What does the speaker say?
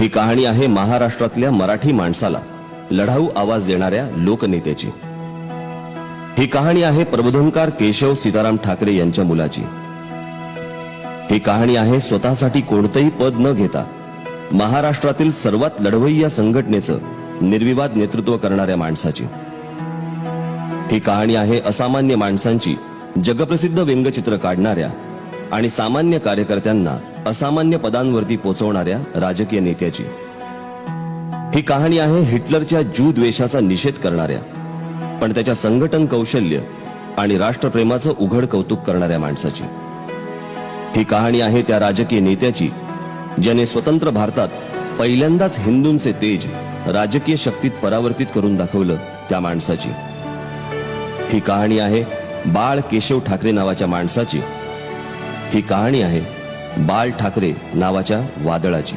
ही कहाणी आहे महाराष्ट्रातल्या मराठी माणसाला लढाऊ आवाज देणाऱ्या लोकनेत्याची. ही कहाणी आहे प्रबोधनकार केशव सीताराम ठाकरे यांच्या मुलाची. ही कहाणी आहे स्वतःसाठी कोणतंही पद न घेता महाराष्ट्रातील सर्वात लढवई या संघटनेचं निर्विवाद नेतृत्व करणाऱ्या माणसाची. ही कहाणी आहे असामान्य माणसांची जगप्रसिद्ध व्यंगचित्र काढणाऱ्या आणि सामान्य कार्यकर्त्यांना असामान्य पदांवरती पोचवणाऱ्या राजकीय नेत्याची. ही कहाणी आहे हिटलरच्या जू द्वेषाचा निषेध करणाऱ्या पण त्याच्या संघटन कौशल्य आणि राष्ट्रप्रेमाचं उघड कौतुक करणाऱ्या माणसाची. ही कहाणी आहे त्या राजकीय नेत्याची ज्याने स्वतंत्र भारतात पहिल्यांदाच हिंदूंचे तेज राजकीय शक्तीत परावर्तित करून दाखवलं त्या माणसाची. ही कहाणी आहे बाळ केशव ठाकरे नावाच्या माणसाची ही कहाणी आहे बाळ ठाकरे नावाच्या वादळाची.